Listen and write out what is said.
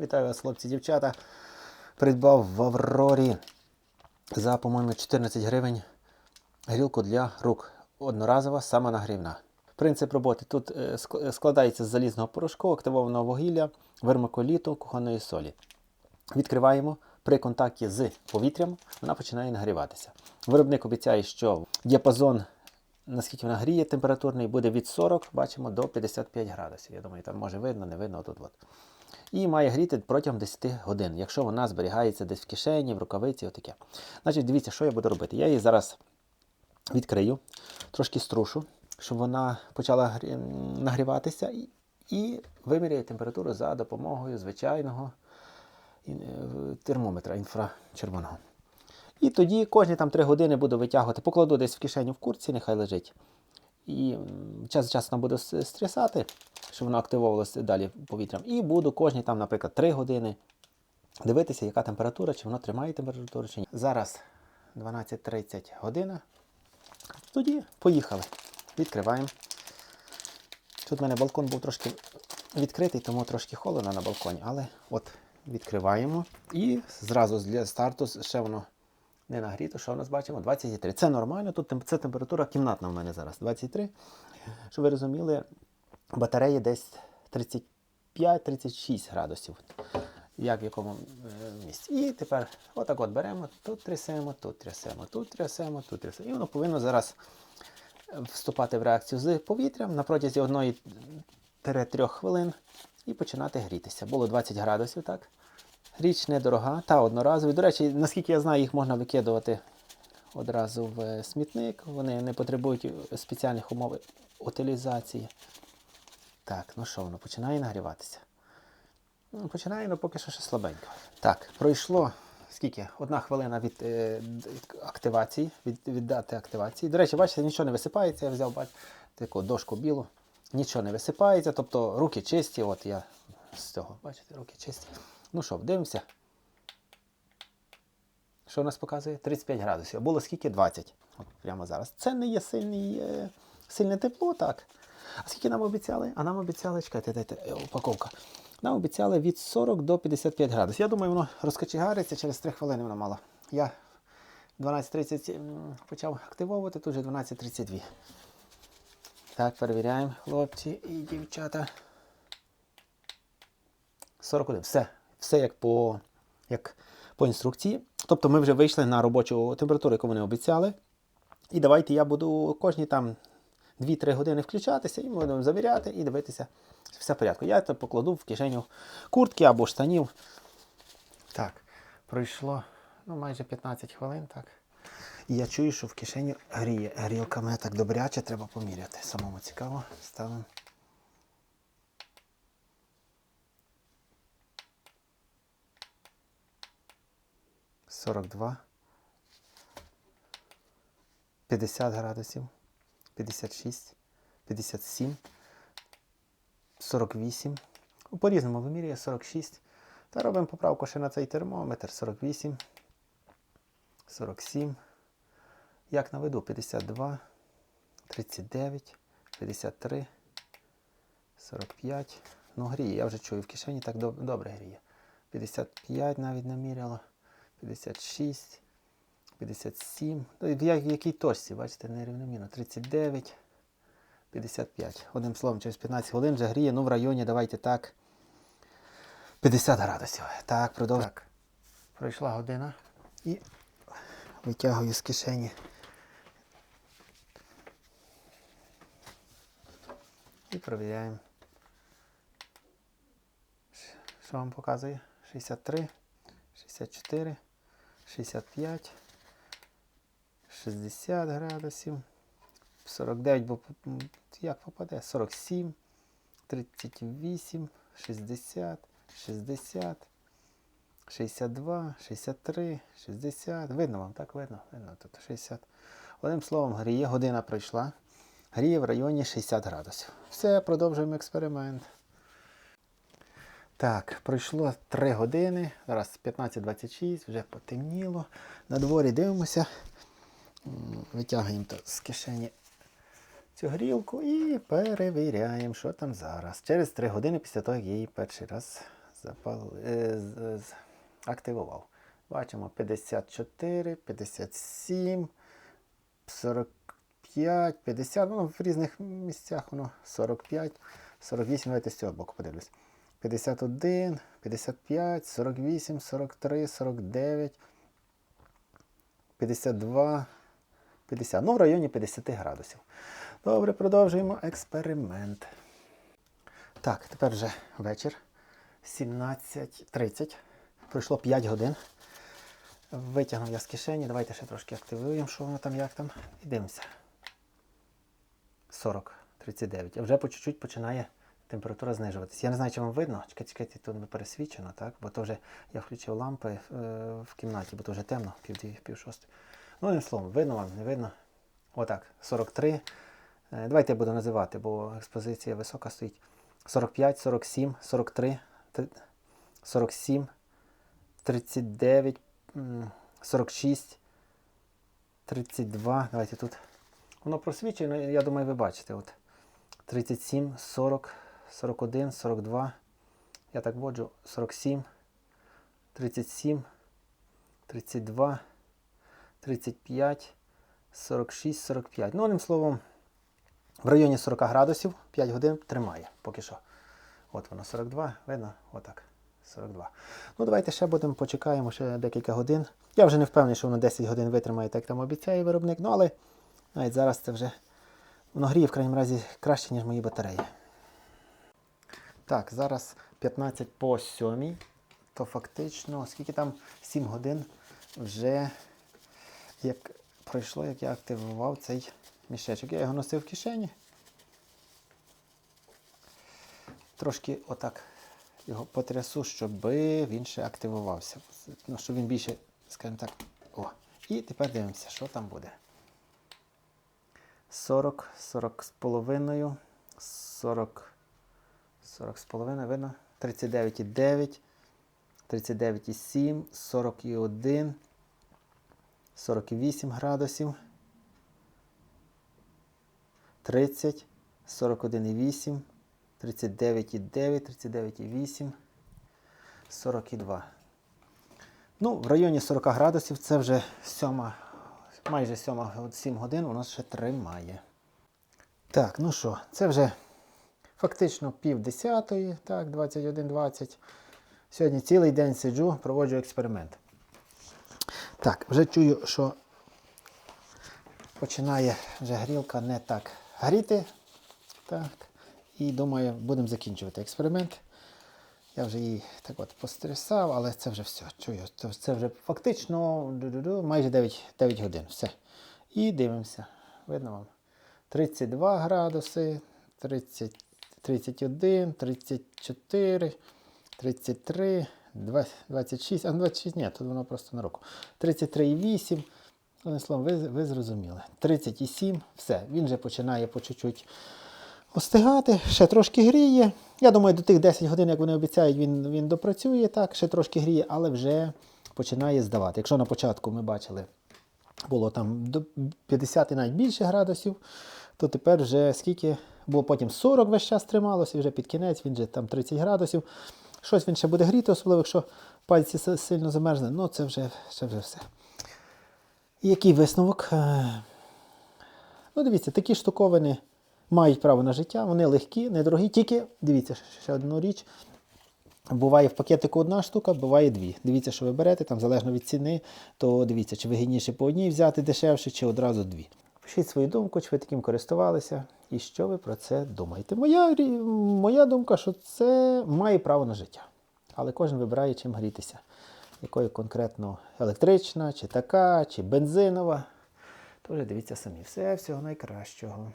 Вітаю вас, хлопці, дівчата. Придбав в Аврорі за, по-моєму, 14 гривень грілку для рук. Одноразова самонагрівна. Принцип роботи тут е, складається з залізного порошку, активованого вугілля, вермикуліту, кухонної солі. Відкриваємо. При контакті з повітрям вона починає нагріватися. Виробник обіцяє, що діапазон, наскільки вона гріє, температурний буде від 40, бачимо, до 55 градусів. Я думаю, там може видно, не видно тут. От. І має гріти протягом 10 годин, якщо вона зберігається десь в кишені, в рукавиці, отаке. Значить, дивіться, що я буду робити. Я її зараз відкрию, трошки струшу, щоб вона почала нагріватися, і, і виміряю температуру за допомогою звичайного е, термометра інфрачервоного. І тоді кожні там 3 години буду витягувати, покладу десь в кишеню в куртці, нехай лежить. І час з часу буду стрясати, щоб воно активовувалося далі повітрям. І буду кожні там, наприклад, 3 години дивитися, яка температура, чи воно тримає температуру, чи ні. Зараз 12.30 година. Тоді поїхали. Відкриваємо. Тут в мене балкон був трошки відкритий, тому трошки холодно на балконі, але от відкриваємо. І зразу для старту ще воно не нагріто. Що в нас бачимо? 23. Це нормально. Тут це температура кімнатна в мене зараз. 23. Щоб ви розуміли, батареї десь 35-36 градусів. Як в якому е, місці. І тепер отак от беремо, тут трясемо, тут трясемо, тут трясемо, тут трясемо. І воно повинно зараз вступати в реакцію з повітрям на протязі 1-3 хвилин і починати грітися. Було 20 градусів, так? Річ недорога та одноразові. До речі, наскільки я знаю, їх можна викидувати одразу в смітник. Вони не потребують спеціальних умов утилізації. Так, ну що, воно починає нагріватися. Ну, Починає, але поки що ще слабенько. Так, пройшло скільки? Одна хвилина від е, активації, від, від дати активації. До речі, бачите, нічого не висипається. Я взяв бач, таку дошку білу. Нічого не висипається, тобто руки чисті. От я з цього, бачите, руки чисті. Ну що, дивимося. Що у нас показує? 35 градусів. Було скільки? 20. От прямо зараз. Це не є сильний, е, сильне тепло, так. А скільки нам обіцяли? А нам обіцяли, чекайте, дайте е, упаковка. Нам обіцяли від 40 до 55 градусів. Я думаю, воно розкочегариться через 3 хвилини воно мало. Я 12.30 почав активовувати, тут вже 12.32. Так, перевіряємо, хлопці і дівчата. 41. Все. Все як по, як по інструкції. Тобто ми вже вийшли на робочу температуру, яку вони обіцяли. І давайте я буду кожні там 2-3 години включатися і ми будемо завіряти і дивитися. Все в порядку. Я це покладу в кишеню куртки або штанів. Так, пройшло ну, майже 15 хвилин, так. І я чую, що в кишені гріє. Грілка мене так добряче, треба поміряти. Самому цікаво. Ставимо. Сорок два. 50 градусів. 56, 57, 48. Ну, По-різному вимірює 46. Та робимо поправку ще на цей термометр 48, 47. Як наведу? 52, 39, 53, 45. Ну, гріє, я вже чую в кишені так добре гріє. 55 навіть наміряло. 56. 57. Ну, В якій точці, бачите, нерівномірно. 39, 55. Одним словом, через 15 хвилин вже гріє, ну в районі, давайте так. 50 градусів. Так, продовжуємо. Так. Пройшла година і витягую з кишені. І провіряємо. Що вам показує? 63, 64, 65. 60 градусів. 49, бо як попаде? 47, 38, 60, 60, 62, 63, 60. Видно вам, так видно? Видно тут 60. Одним словом, гріє, година пройшла. Гріє в районі 60 градусів. Все, продовжуємо експеримент. Так, пройшло 3 години, зараз 15.26, вже потемніло. На дворі дивимося. Витягуємо з кишені цю грілку і перевіряємо, що там зараз. Через 3 години після того, як я її перший раз запал... е, активував. Бачимо 54, 57, 45, 50, ну в різних місцях воно 45, 48, давайте з цього боку подивлюсь. 51, 55, 48, 43, 49, 52, 50. Ну, в районі 50 градусів. Добре, продовжуємо експеримент. Так, тепер вже вечір. 17.30. Пройшло 5 годин. Витягнув я з кишені. Давайте ще трошки активуємо, що воно там, як там. І дивимося. 40, 39. А вже по чуть-чуть починає температура знижуватися. Я не знаю, чи вам видно. Чекайте, чекайте, тут не пересвічено, так? Бо то вже я включив лампи е, в кімнаті, бо то вже темно, пів, пів шости. Ну, одним словом, видно вам, не видно. Отак, 43. Е, Давайте я буду називати, бо експозиція висока стоїть. 45, 47, 43, 47, 39, 46, 32. Давайте тут. Воно просвічено, я думаю, ви бачите. От 37, 40, 41, 42. Я так вводжу 47, 37, 32, 35, 46, 45. Ну, одним словом, в районі 40 градусів 5 годин тримає поки що. От воно 42, видно? Отак. 42. Ну, давайте ще будемо, почекаємо ще декілька годин. Я вже не впевнений, що воно 10 годин витримає, так там обіцяє виробник. Ну, але навіть зараз це вже воно гріє в крайньому разі краще, ніж мої батареї. Так, зараз 15 по 7. То фактично, скільки там 7 годин вже як пройшло, як я активував цей мішечок. Я його носив в кишені. Трошки отак його потрясу, щоб він ще активувався. Ну, щоб він більше, скажімо так. О. І тепер дивимося, що там буде. 40, 40 з половиною, 40, 40 з половиною, видно? 39,9, 39,7, 41, 48 градусів, 30, 41,8, 39,9, 39,8, 42. Ну, в районі 40 градусів це вже 7, майже 7, 7 годин воно ще тримає. Так, ну що, це вже фактично пів десятої, так, 21.20. Сьогодні цілий день сиджу, проводжу експеримент. Так, вже чую, що починає вже грілка не так гріти. Так. І думаю, будемо закінчувати експеримент. Я вже її так от пострясав, але це вже все. Чую, це, вже фактично майже 9, 9 годин. Все. І дивимося. Видно вам. 32 градуси, 30, 31, 34, 33, 26, а ну, 26 ні, тут воно просто на руку. 33,8. Одним словом, ви, ви зрозуміли. 37, все, він вже починає по чуть-чуть остигати, ще трошки гріє. Я думаю, до тих 10 годин, як вони обіцяють, він, він допрацює так, ще трошки гріє, але вже починає здавати. Якщо на початку ми бачили, було там до 50 і навіть більше градусів, то тепер вже скільки було потім 40 весь час трималося, і вже під кінець він вже там 30 градусів. Щось він ще буде гріти, особливо, якщо пальці сильно замерзне, ну це вже, це вже все. І який висновок? Е, Ну, дивіться, такі штуковини мають право на життя, вони легкі, недорогі. Тільки дивіться ще одну річ. Буває в пакетику одна штука, буває дві. Дивіться, що ви берете, там залежно від ціни, то дивіться, чи вигідніше по одній взяти дешевше, чи одразу дві. Пишіть свою думку, чи ви таким користувалися, і що ви про це думаєте. Моя, моя думка, що це має право на життя. Але кожен вибирає, чим грітися. Якою конкретно електрична, чи така, чи бензинова. То вже дивіться самі. Все, всього найкращого.